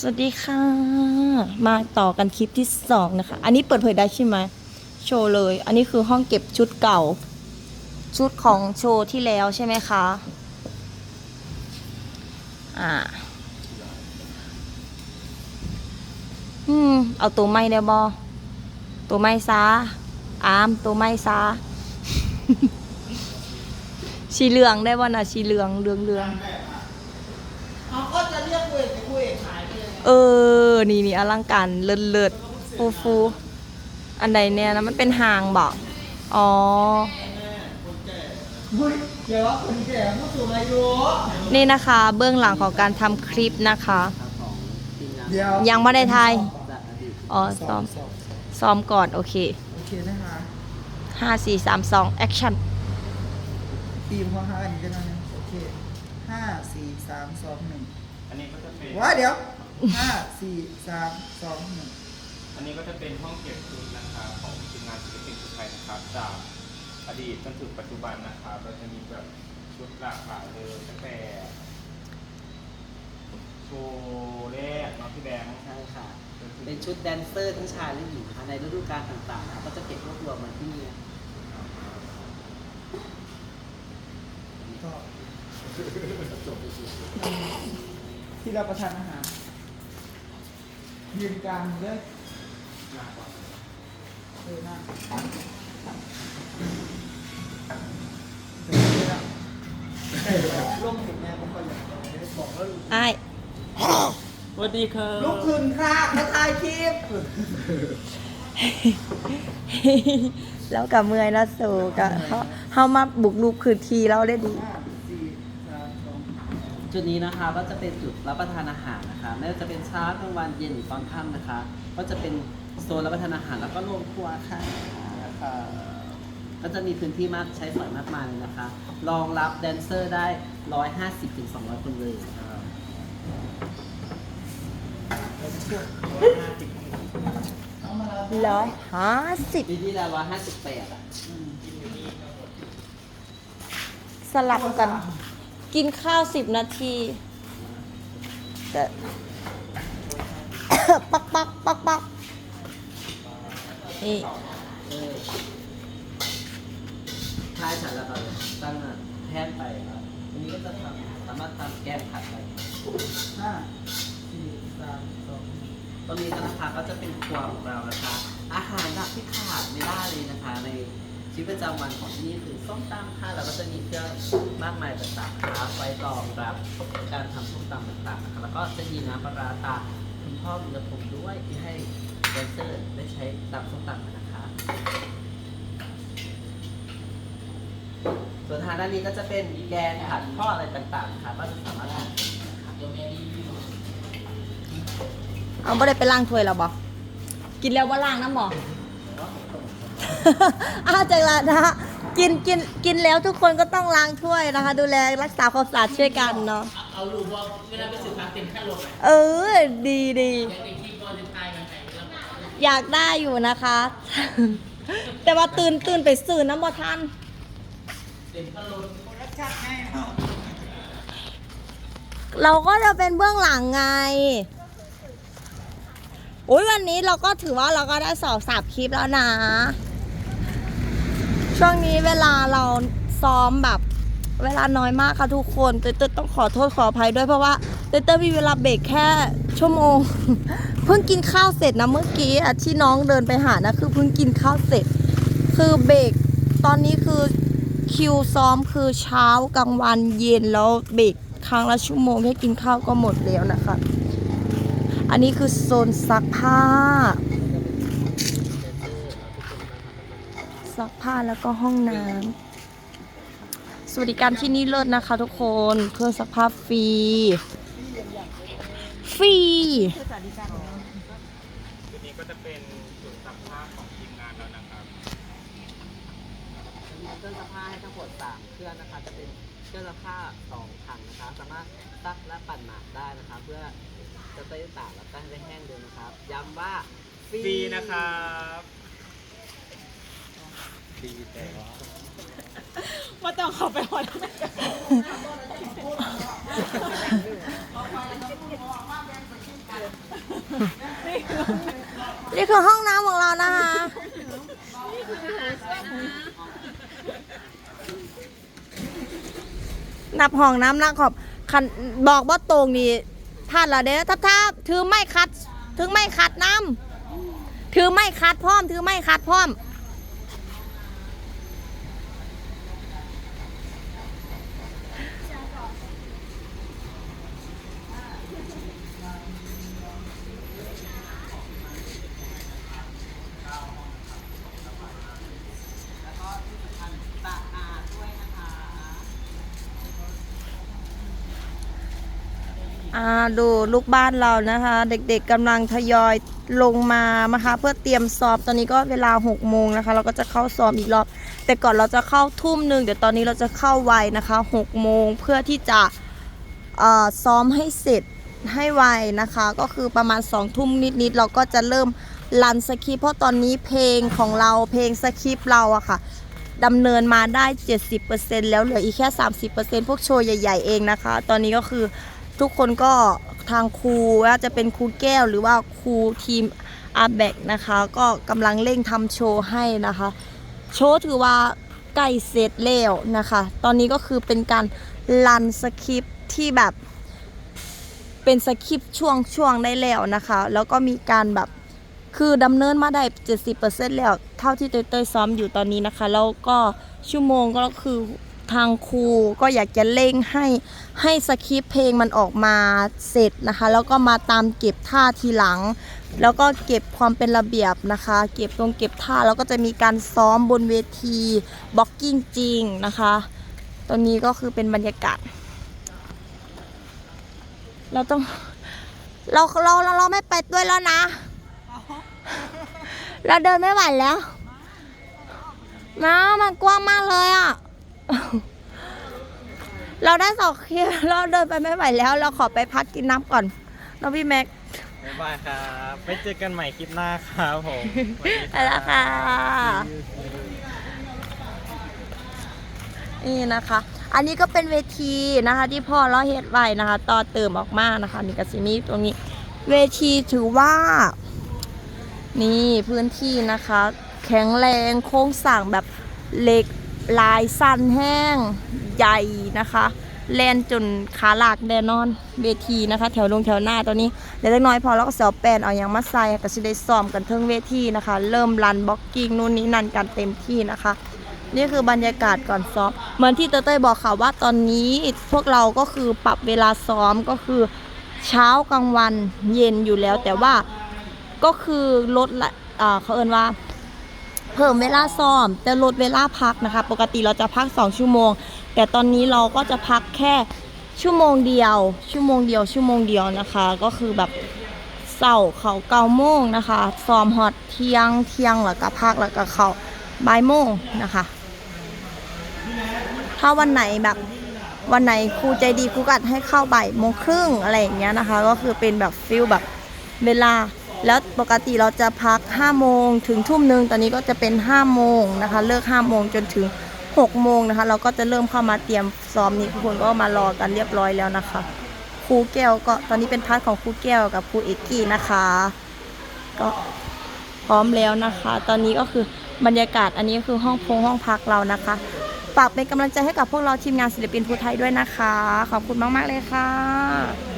สวัสดีค่ะ มาต่อกันคลิปที่สองนะคะ อันนี้เปิดเผยได้ใช่ไหมโชว์เลย อันนี้คือห้องเก็บชุดเก่า ชุดของโชว์ที่แล้วใช่ไหมคะ อ่า อืม เอาตัวไม้ได้บอตัวไม้ซาอามตัวไม้ซาชีเหลืองได้บ่นะชีเหลืองเหลืองเหลือง เขาก็จะเรียกคุยไปคุยขายไป เลยเออ นี่นี่อลังการเลิศเลิศฟูฟูอันใดเนี่ยนะมันเป็นหางบอกอ๋อเฮ้ยเดี๋ยวคนแก่เขาสูงอายุนี่นะคะ เบื้องหลังของการทำคลิปนะคะเดี๋ยวยังไม่ได้ทายอ๋อซ้อมซ้อมก่อน โอเคโอเคนะคะห้าสี่สามสองแอคชั่นทีมของห้าอันนี้ก็ได้นะโอเคห้าสี่สามสองหนึ่งอันนี้ก็จะเป็นว้าเดี๋ยว ห้าสี่สามสองหนึ่งอันนี้ก็จะเป็นห้องเก็บชุดนะครับของทีมงานศิลปินชุดไทยนะครับจากอดีตจนถึงปัจจุบันนะครับเราจะมีแบบชุดหลากหลายเลยตั้งแต่โชว์แรกเนาะพี่แบงค์ใช่ค่ะเป็นชุดแดนเซอร์ทั้งชายและหญิงค่ะในฤดูกาลต่างๆนะครับก็จะเก็บรวบรวมมาที่นี่ ก็ที่เราประทานอาหาร ยืนกลางเลยเออนั่งเดี๋ยวนี้ละร่มถึงแม่ผมก็อยากบอกแล้วไอ้สวัสดีครับลุกขึ้นค่ะมาถ่ายคลิปแล้วกับเมื่อยแล้วสูกับเขาเขามาบุกลุกคืนทีเราได้ดี ห้าสี่สามสอง จุดนี้นะคะก็จะเป็นจุดรับประทานอาหารนะคะไม่ว่าจะเป็นเช้ากลางวันเย็นหรือตอนค่ำนะคะ ก็จะเป็นโซนรับประทานอาหารแล้วก็โรงครัวค่ะนะคะก็จะมีพื้นที่มากใช้สอยมากมายเลยนะคะ รองรับแดนเซอร์ได้ 150ถึง200 คนเลยครับเอามาแล้วร้อยห้าสิบปีที่แล้ว158อะสลับกัน กินข้าวสิบนาที แต่ ปักปักปักปักนี่เออท้ายฉันแล้วก็ตั้งแทนไปครับอันนี้ก็จะทำสามารถทำแกงผัดไปห้าสี่สามสองตรงนี้นะคะก็จะเป็นครัวของเรานะคะ อาหารหลักที่ขา ชีวิตประจำวันของที่นี่คือส้มตำค่ะแล้วก็จะมีเครื่องมากมายต่างๆนะคะไว้รองรับการทำส้มตำต่างๆนะคะแล้วก็จะมีน้ำปลาร้าตาคุณพ่อมีกระผมด้วยที่ให้แดนเซอร์ได้ใช้ตำส้มตำนะคะ ส่วนทางด้านนี้ก็จะเป็นแกงผัดทอดอะไรต่างๆนะคะก็จะสามารถทำได้นะคะเดี๋ยวแม่รีเอาไม่ได้ไปล้างถ้วยแล้วบอกกินแล้วว่าล้างน้ำบอก อาจากละนะฮะกินกินกินแล้วทุกคนก็ต้องล้างถ้วยนะคะ ดูแลรักษาความสะอาดช่วยกันเนาะเอาลูกว่าเวลาไปสื่อสารเต็มขั้นลงเออ ดีดีอยากได้อยู่นะคะ แต่ว่าตื่นตื่นไปสื่อน้ำบ่ทันเต็มขั้นเราก็จะเป็นเบื้องหลังไง โอ้ยวันนี้เราก็ถือว่าเราก็ได้สอบสามคลิปแล้วนะ ช่วงนี้เวลาเราซ้อมแบบ เวลาน้อยมากค่ะทุกคนเต้ยเต้ยต้องขอโทษขออภัยด้วยเพราะว่าเต้ยเต้ยมีเวลาเบรกแค่ชั่วโมง เพิ่งกินข้าวเสร็จนะเมื่อกี้ที่น้องเดินไปหานะคือเพิ่งกินข้าวเสร็จ คือเบรกตอนนี้คือคิวซ้อมคือเช้ากลางวันเย็นแล้วเบรกครั้งละชั่วโมงแค่กินข้าวก็หมดแล้วนะคะ อันนี้คือโซนซักผ้า ซักผ้าแล้วก็ห้องน้ำสวัสดิการที่นี่เลิศนะคะทุกคนเครื่องซักผ้าฟรี ฟรีจุดนี้ก็จะเป็นจุดซักผ้าของทีมงานแล้วนะครับจะมีเครื่องซักผ้าให้ทั้งหมด3เครื่องนะคะจะเป็นเครื่องซักผ้า2ถังนะคะ สามารถซักและปั่นหมากได้นะคะ เพื่อ จะได้ตากแล้วก็ให้ได้แห้งเร็วนะครับ ย้ำว่าฟรีฟรีนะครับฟรีแต่ว่าว่าต้องเข้าไปหอดนี่คือห้องน้ำของเรานะคะนับห้องน้ำนะขอบคันบอกว่าตรงนี่ พลาดละเด้อทับทับถือไม่คัดถือไม่คัดน้ำถือไม่คัดพร้อม ถือไม่คัดพร้อม อาดูลูกบ้านเรานะคะ เด็กๆกำลังทยอยลงมานะคะ เพื่อเตรียมซ้อมตอนนี้ก็เวลา6โมงนะคะ เราก็จะเข้าซ้อมอีกรอบ แต่ก่อนเราจะเข้าทุ่มหนึ่งเดี๋ยวตอนนี้เราจะเข้าไวนะคะ6โมงเพื่อที่จะซ้อมให้เสร็จให้ไวนะคะ ก็คือประมาณ2ทุ่มนิดๆเราก็จะเริ่มรันสคริปเพราะตอนนี้เพลงของเราเพลงสคริปเราอะค่ะดำเนินมาได้ 70%แล้วเหลืออีกแค่ 30%พวกโชว์ใหญ่ ๆ เองนะคะ ตอนนี้ก็คือ ทุกคนก็ทางครูว่าจะเป็นครูแก้วหรือว่าครูทีมอาแบกนะคะ ก็กำลังเร่งทำโชว์ให้นะคะ โชว์ถือว่าใกล้เสร็จแล้วนะคะ ตอนนี้ก็คือเป็นการรันสคริปที่แบบ เป็นสคริปช่วงช่วงได้แล้วนะคะ แล้วก็มีการแบบคือดำเนินมาได้ 70%แล้ว เท่าที่เต้ยซ้อมอยู่ตอนนี้นะคะ แล้วก็ชั่วโมงก็คือ ทางครูก็อยากจะเร่งให้ให้สคริปต์เพลงมันออกมาเสร็จนะคะ แล้วก็มาตามเก็บท่าทีหลัง แล้วก็เก็บความเป็นระเบียบนะคะ เก็บตรงเก็บท่าแล้วก็จะมีการซ้อมบนเวทีบ็อกกิ้งจริงนะคะตอนนี้ก็คือเป็นบรรยากาศ เราต้องเราเราเราเราไม่ไปด้วยแล้วนะ เราเดินไม่ไหวแล้วมามันกว้างมากเลยอะ เราได้สองคิวเราเดินไปไม่ไหวแล้ว เราขอไปพักกินน้ำก่อนน้องพี่แม็กบ๊ายบายครับไว้เจอกันใหม่คลิปหน้าครับผมไปแล้วค่ะ นี่นะคะ อันนี้ก็เป็นเวทีนะคะ ที่พ่อเราเฮ็ดไว้นะคะ ต่อเติมออกมานะคะนี่กสิมีตรงนี้ เวทีถือว่า นี่พื้นที่นะคะ แข็งแรงโครงสร้างแบบเหล็ก ลายสั้นแห้งใหญ่นะคะแลนจนขาหลากแน่นอนเวทีนะคะ แถวลงแถวหน้าตอนนี้เด็กน้อยพอแล้วก็เสียวแปนเอาอย่างมาใส่ก็จะได้ซ้อมกันเทิงเวทีนะคะ เริ่มรันบล็อกกิ้งนู่นนี่นั่นกันเต็มที่นะคะ นี่คือบรรยากาศก่อนซ้อม เหมือนที่เต้ยๆบอกค่ะว่าตอนนี้พวกเราก็คือปรับเวลาซ้อมก็คือเช้ากลางวันเย็นอยู่แล้วแต่ว่าก็คือลดละอ่าเขาเอินว่า เพิ่มเวลาซ้อม แต่ลดเวลาพักนะคะ ปกติเราจะพัก 2 ชั่วโมง แต่ตอนนี้เราก็จะพักแค่ชั่วโมงเดียว ชั่วโมงเดียว ชั่วโมงเดียวนะคะ ก็คือแบบเสาร์เขาเก้าโมงนะคะซ้อมฮอตเที่ยงเที่ยงแล้วก็พักแล้วก็เขาบ่ายโมงนะคะ ถ้าวันไหนแบบวันไหนครูใจดีครูกัดให้เข้าบ่ายโมงครึ่งอะไรอย่างเงี้ยนะคะ ก็คือเป็นแบบฟิลแบบเวลา แล้วปกติเราจะพัก 5 โมงถึงทุ่มหนึ่งตอนนี้ก็จะเป็น 5 โมงนะคะ เลิก 5 โมงจนถึง 6 โมงนะคะ เราก็จะเริ่มเข้ามาเตรียมซ้อมนี่ทุกคนก็มารอกันเรียบร้อยแล้วนะคะ ครูแก้วก็ตอนนี้เป็นพาร์ทของครูแก้วกับครูเอกกี้นะคะ ก็พร้อมแล้วนะคะ ตอนนี้ก็คือบรรยากาศอันนี้ก็คือห้องพงห้องพักเรานะคะฝากเป็นกำลังใจให้กับพวกเราทีมงานศิลปินภูไทยด้วยนะคะ ขอบคุณมาก ๆ เลยค่ะ